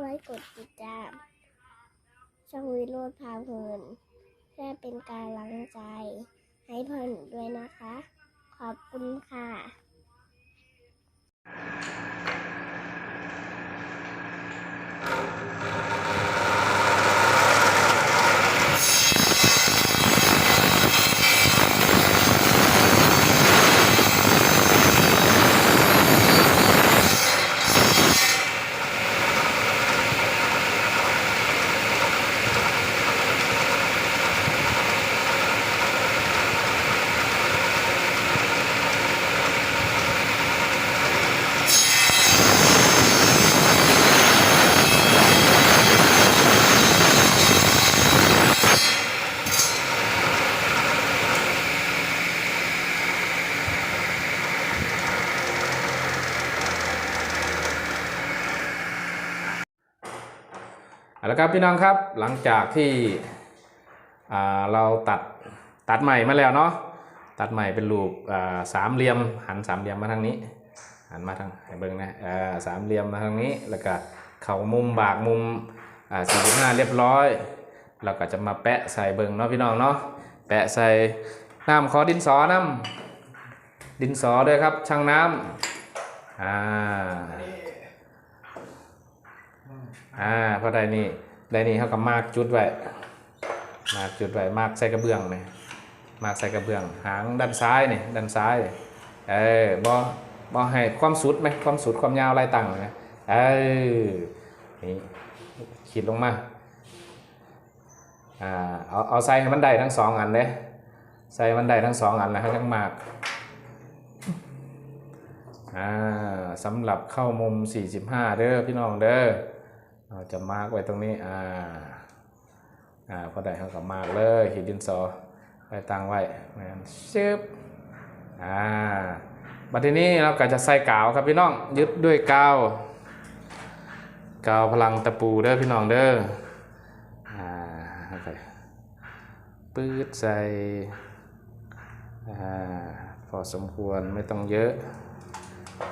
ช่วยกดติดตามช่องวิโรธพาเพลินเพื่อเป็นการลังใจ ให้เพื่อนด้วยนะคะ ขอบคุณค่ะ ละครับพี่น้องครับหลังจากที่เราตัดตัดใหม่มาแล้วเนาะตัดใหม่เป็นรูปสามเหลี่ยมหันสามเหลี่ยมมาทางนี้หันมาทางให้เบิ้งนะสามเหลี่ยมมาทางนี้แล้วก็เข่ามุมบากมุมสี่สิบห้าเรียบร้อยเราก็จะมาแปะใส่เบิ้งเนาะพี่น้องเนาะแปะใส่น้ำขอดินสอน้ำดินสอด้วยครับช่างน้ำอ่า อ่าพอได้นี่ได้นี่เขาก็มากจุดไว้มากจุดไว้มากใส่กระเบื้องนี่มากใส่กระเบื้อง หางด้านซ้ายนี่ด้านซ้ายเออบอบอให้ความสุดไหมความสุดความยาวอะไรต่างไหมเออนี่ขีดลงมาอ่าเอาเอาใส่ให้มันได้ทั้งสองอันเลยใส่มันได้ทั้งสองอันแล้วให้ทั้งมากอ่าสำหรับเข้ามุม 45 เด้อพี่น้องเด้อ เราจะมาร์กไว้ตรงนี้ อ่า อ่าพอได้เขาก็มาร์กเลยขีดดินสอไปตั้งไว้แมนชึบอ่าบัดนี้เราก็จะใส่กาวครับพี่น้อง ยึดด้วยกาว กาวพลังตะปูเด้อพี่น้องเด้อ อ่าโอเคปื๊ดใส่ อ่า พอสมควรไม่ต้องเยอะ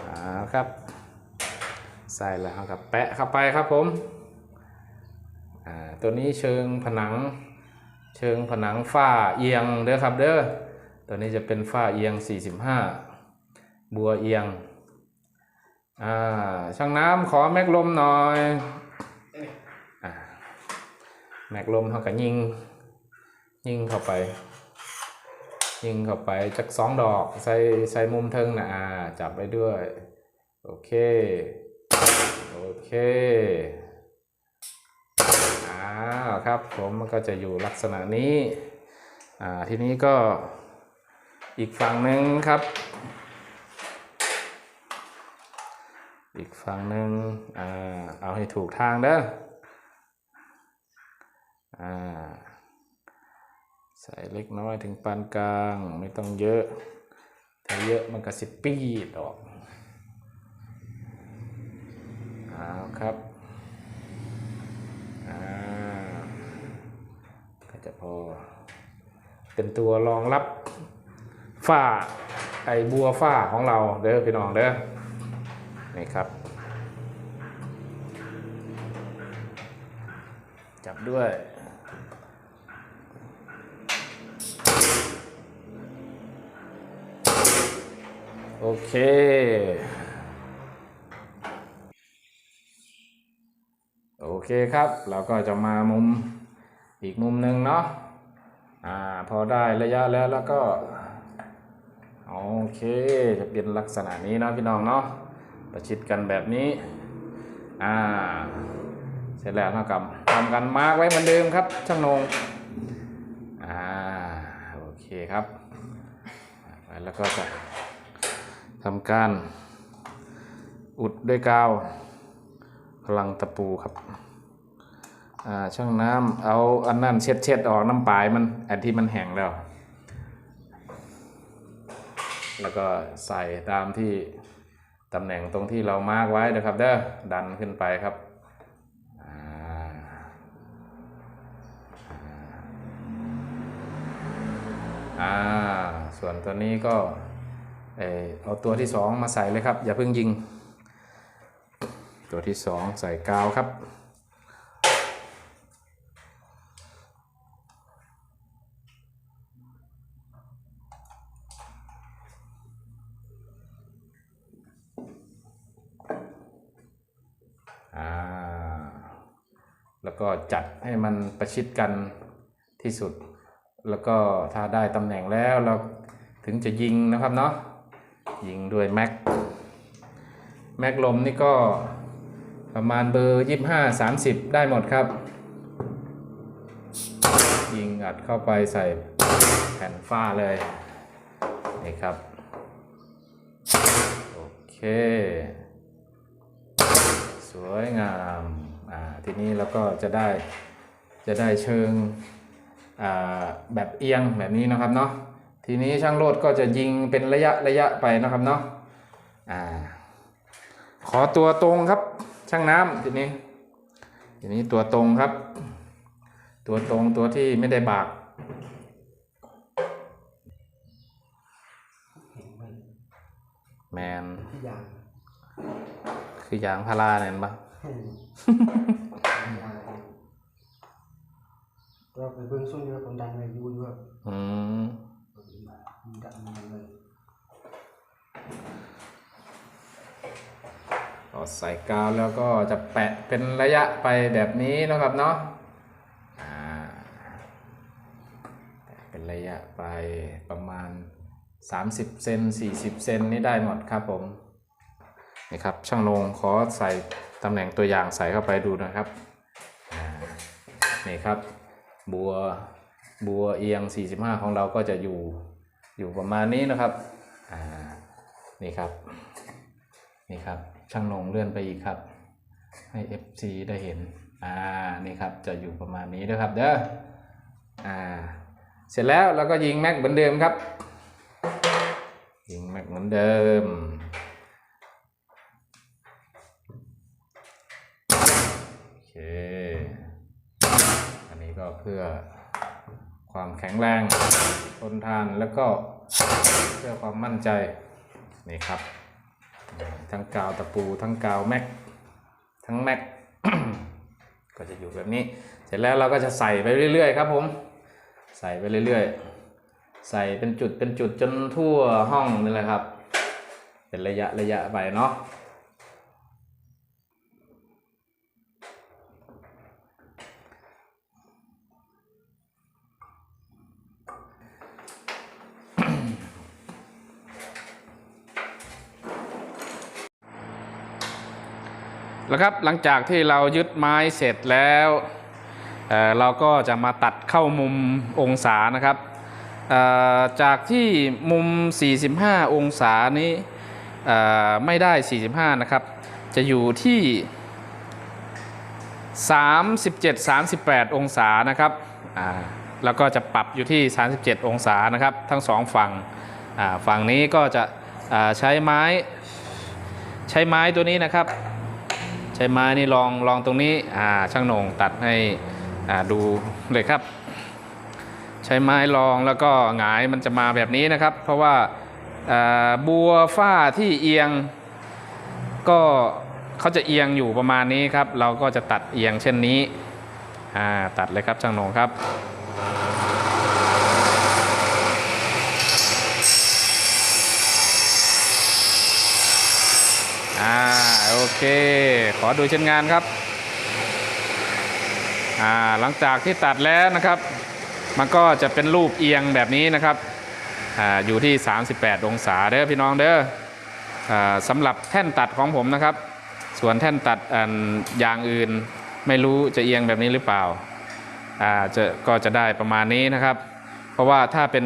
อ่าครับ ใส่แล้วครับแปะเข้าไปครับผมอ่าตัวนี้เชิงผนัง เชิงผนังฝ้าเอียงเด้อครับเด้อตัวนี้จะเป็นฝ้าเอียง 45 บัวเอียงอ่าช่างน้ำขอแม็กลมหน่อยอแม็กลมเขาก็ยิง ยิงเข้าไป ยิงเข้าไปจากสองดอกใส่ใส่มุมเทิงนะอ่าจับไปด้วย โอเค เคอ้าวครับผมมันก็จะอยู่ลักษณะนี้อ่าทีนี้ก็อีกฝั่งหนึ่งครับ อีกฝั่งหนึ่งอ่าเอาให้ถูกทางเด้ออ่าใส่เล็กน้อยถึงปานกลางไม่ต้องเยอะ ถ้าเยอะมันก็สิปีดออก เอาครับอ่าก็จะพอ เป็นตัวรองรับฝ้าไอบัวฝ้าของเราเด้อพี่น้องเด้อนี่ครับ จับด้วยโอเค เคครับ เราก็จะมามุมอีกมุมหนึ่งเนาะอ่าพอได้ระยะแล้วแล้วก็โอเคจะเป็นลักษณะนี้เนาะพี่น้องเนาะประชิดกันแบบนี้อ่าเสร็จแล้วเท่ากับทำกันมาร์กไว้เหมือนเดิมครับช่างนงอ่าโอเคครับแล้วก็จะทำการอุดด้วยกาวพลังตะปูครับ ช่างน้ำเอาอันนั้นเช็ดเช็ดออกน้ำปลายมันอันที่มันแห้งแล้ว แล้วก็ใส่ตามที่ตำแหน่งตรงที่เรามาร์กไว้นะครับ เด้อดันขึ้นไปครับอ่าอ่าส่วนตัวนี้ก็เออเอาตัวที่สองมาใส่เลยครับ อย่าเพิ่งยิง ตัวที่สองใส่กาวครับ อ่า แล้ว ก็จัดให้มันประชิดกันที่สุด แล้วก็ถ้าได้ตำแหน่งแล้วเราถึงจะยิงนะครับเนาะยิงด้วยแม็กแม็กลมนี่ก็ประมาณเบอร์ยี่ห้าสามสิบได้หมดครับ ยิงอัดเข้าไปใส่แผ่นฝ้าเลยนี่ครับ โอเค สวยงาม ทีนี้เราก็จะได้จะได้เชิงอ่าแบบเอียงแบบนี้นะครับเนาะทีนี้ช่างโลดก็จะยิงเป็นระยะระยะไปนะครับเนาะอ่าขอตัวตรงครับช่างน้ำทีนี้ทีนี้ตัวตรงครับ ตัวตรงตัวที่ไม่ได้บากแมนทุกอย่างคือยางพาราเนี่ยเห็นปะ เราไปเบิ่งช่วงนี้คนดังเลยยูด้วยอืมดังเลยพอใส่กาวแล้วก็จะแปะเป็นระยะไปแบบนี้นะครับเนาะอ่าแปะเป็นระยะไปประมาณ 30 เซน40 เซนนี่ได้หมดครับผมนี่ครับช่างลงขอใส่ตำแหน่งตัวอย่างใส่เข้าไปดูนะครับนี่ครับบัวบัวเอียง 45 ของเราก็จะอยู่อยู่ประมาณนี้นะครับนี่ครับนี่ครับช่างลงเลื่อนไปอีกครับ ให้ FC ได้เห็นอ่านี่ครับจะอยู่ประมาณนี้นะครับเด้ออ่าเสร็จแล้วเราก็ยิงแม็กเหมือนเดิมครับ ยิงแม็กเหมือนเดิม โอ เค อันนี้ก็เพื่อความแข็งแรง ทนทานแล้วก็เพื่อความมั่นใจ นี่ครับ ทั้งกาวตะปูทั้งกาวแม็ก ทั้งแม็ก ก็จะอยู่แบบนี้ เสร็จแล้วเราก็จะใส่ไปเรื่อยๆครับผม ใส่ไปเรื่อยๆ ใส่เป็นจุดเป็นจุดจนทั่วห้องนี่แหละครับ เป็นระยะระยะไปเนาะ แล้วครับหลังจากที่เรายึดไม้เสร็จแล้วเเราก็จะมาตัดเข้ามุมองศานะครับจากที่มุม 45 องศานี้เอ่อไม่ได้ 45 นะครับ จะอยู่ที่ 37 38 องศานะครับแล้วก็จะปรับอยู่ที่ 37 องศานะครับ ทั้งสองฝั่งฝั่งนี้ก็จะใช้ไม้ ใช้ไม้ตัวนี้นะครับ ใช้ไม้นี่ลองลองตรงนี้อ่าช่างหนงตัดให้อ่าดูเลยครับ ใช้ไม้ลองแล้วก็หงายมันจะมาแบบนี้นะครับ เพราะว่าอ่าบัวฝ้าที่เอียง ก็เขาจะเอียงอยู่ประมาณนี้ครับ เราก็จะตัดเอียงเช่นนี้อ่าตัดเลยครับช่างหนงครับ อ่าโอ เค ขอดูชิ้นงานครับอ่าหลังจากที่ตัดแล้วนะครับ มันก็จะเป็นรูปเอียงแบบนี้นะครับอ่าอยู่ที่ 38 องศาเด้อพี่น้องเด้ออ่าสำหรับแท่นตัดของผมนะครับ ส่วนแท่นตัดอันอย่างอื่น ไม่รู้จะเอียงแบบนี้หรือเปล่าอ่าจะก็จะได้ประมาณนี้นะครับ เพราะว่าถ้าเป็น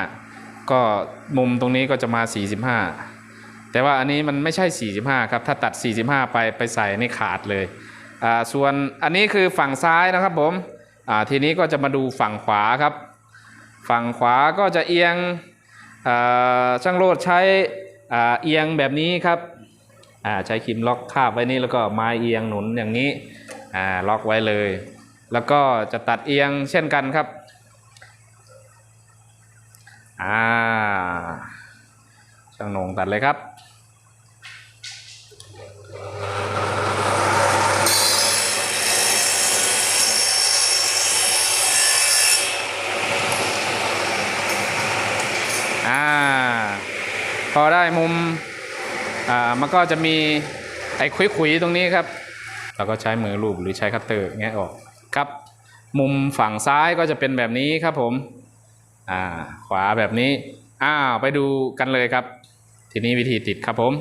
45 ก็มุมตรงนี้ก็จะมา 45 แต่ว่าอันนี้มันไม่ใช่ 45 ครับ ถ้าตัด 45 ไปไปใส่นี่ขาดเลยอ่าส่วนอันนี้คือฝั่งซ้ายนะครับผมอ่าทีนี้ก็จะมาดูฝั่งขวาครับ ฝั่งขวาก็จะเอียงอ่าช่างโรดใช้อ่าเอียงแบบนี้ครับอ่าใช้ครีมล็อกคาบไว้นี่แล้วก็ไม้เอียงหนุนอย่างนี้อ่าล็อกไว้เลย แล้วก็จะตัดเอียงเช่นกันครับอ่าช่างนงตัดเลยครับ พอได้มุมอ่ามันก็จะมีไอ้คุยๆตรงนี้ครับเราก็ใช้มือลูบหรือใช้คัตเตอร์แงะออกครับ มุมฝั่งซ้ายก็จะเป็นแบบนี้ครับผมอ่าขวาแบบนี้อ้าวไปดูกันเลยครับ ทีนี้วิธีติดครับผม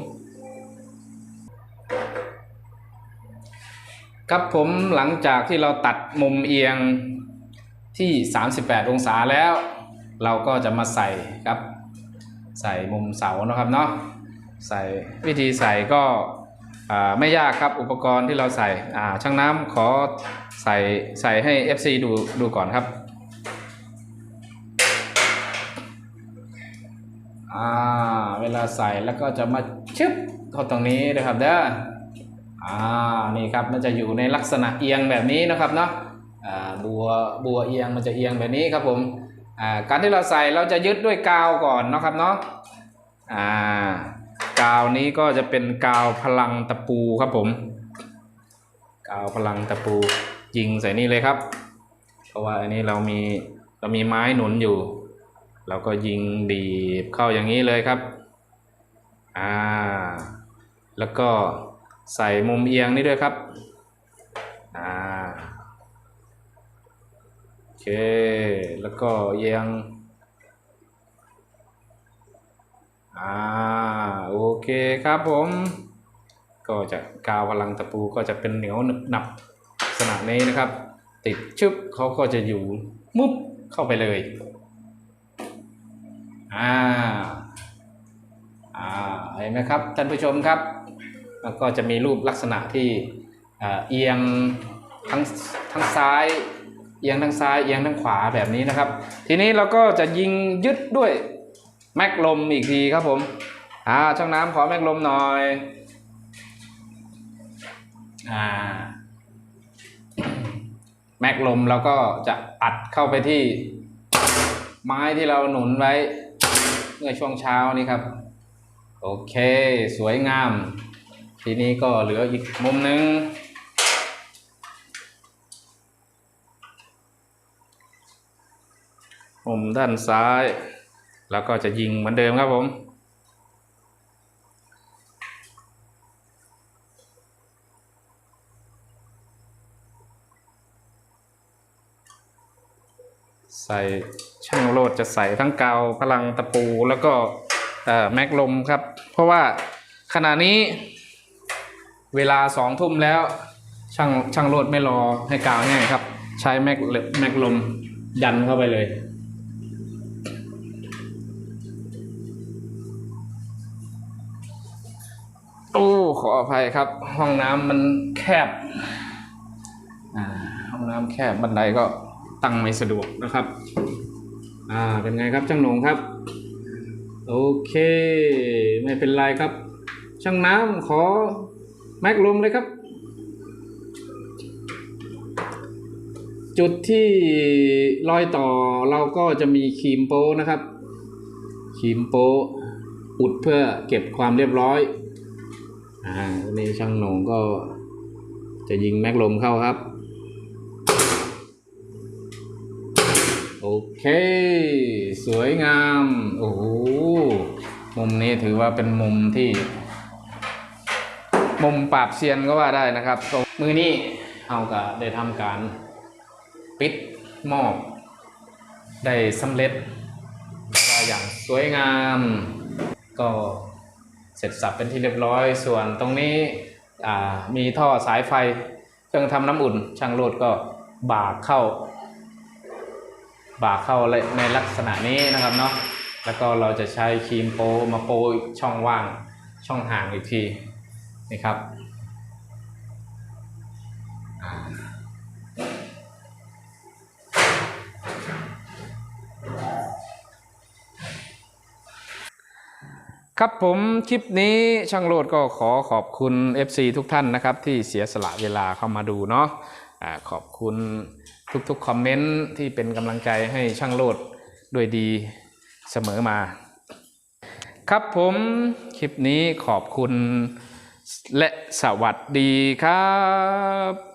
ครับผมหลังจากที่เราตัดมุมเอียงที่ 38 องศาแล้ว เราก็จะมาใส่ครับ ใส่มุมเสานะครับเนาะใส่วิธีใส่ก็ไม่ยากครับอุปกรณ์ที่เราใส่อาช่างน้ำขอใส่ใส่ให้ FC ดูดูก่อนครับอาเวลาใส่แล้วก็จะมาชึบเข้าตรงนี้นะครับเด้ออ่านี่ครับมันจะอยู่ในลักษณะเอียงแบบนี้นะครับเนาะอาบัวบัวเอียงมันจะเอียงแบบนี้ครับผม การที่เราใส่เราจะยึดด้วยกาวก่อนนะครับเนาะกาวนี้ก็จะเป็นกาวพลังตะปูครับผม กาวพลังตะปูยิงใส่นี่เลยครับ เพราะว่าอันนี้เรามีเรามีไม้หนุนอยู่ เราก็ยิงบีบเข้าอย่างนี้เลยครับอ่าแล้วก็ใส่มุมเอียงนี่ด้วยครับ อ่า โอ เค แล้วก็เอียงอ่าโอเคครับผม ก็จะกาวพลังตะปูก็จะเป็นเหนียวหนึบหนับลักษณะนี้นะครับ ติดชึบเขาก็จะอยู่มุบเข้าไปเลยอ่าอ่าเห็นไหมครับท่านผู้ชมครับ แล้วก็จะมีรูปลักษณะที่เอียงทั้งทั้งซ้าย เอียงทั้งซ้ายเอียงทั้งขวาแบบนี้นะครับ ทีนี้เราก็จะยิงยึดด้วยแม็กลมอีกทีครับผมอ่าช่างน้ำขอแม็กลมหน่อยอ่าแม็กลมเราก็จะอัดเข้าไปที่ไม้ที่เราหนุนไว้เมื่อช่วงเช้านี้ครับ โอเค สวยงาม ทีนี้ก็เหลืออีกมุมหนึ่ง มุมด้านซ้าย แล้วก็จะยิงเหมือนเดิมครับผม ใส่ช่างโลดจะใส่ทั้งกาวพลังตะปูแล้วก็แม็กลมครับ เพราะว่าขณะนี้เวลาสองทุ่มแล้วช่างช่างโลดไม่รอให้กาวแห้งครับ ใช้แม็กแม็กลมยันเข้าไปเลย โอ้ ขออภัยครับ ห้องน้ำมันแคบห้องน้ำแคบบันไดก็ตั้งไม่สะดวกนะครับ อ่าเป็นไงครับช่างหนงครับ โอเค ไม่เป็นไรครับ ช่างน้ำขอแม็กลมเลยครับ จุดที่รอยต่อเราก็จะมีครีมโป้นะครับครีมโป้อุดเพื่อเก็บความเรียบร้อย อ่านนี้ช่างหนงก็จะยิงแม็กลมเข้าครับ โอเค สวยงาม โอ้โห มุมนี้ถือว่าเป็นมุมที่ มุมปราบเซียนก็ว่าได้นะครับ มือนี้เอาก็ได้ทำการ ปิดหมอบ ได้สำเร็จว่าอย่างสวยงามก็ เสร็จสับเป็นที่เรียบร้อย ส่วนตรงนี้มีท่อสายไฟ เครื่องทำน้ำอุ่น ช่างโลดก็บากเข้า บากเข้าในลักษณะนี้นะครับเนาะแล้วก็เราจะใช้ครีมโปมาโปช่องว่างช่องห่างอีกทีนี่ครับ ครับผมคลิปนี้ช่างโลดก็ขอขอบคุณ FC ทุกท่านนะครับ ที่เสียสละเวลาเข้ามาดูเนาะอ่าขอบคุณทุกๆคอมเมนต์ที่เป็นกำลังใจให้ช่างโลดด้วยดีเสมอมา ครับผมคลิปนี้ขอบคุณและสวัสดีครับ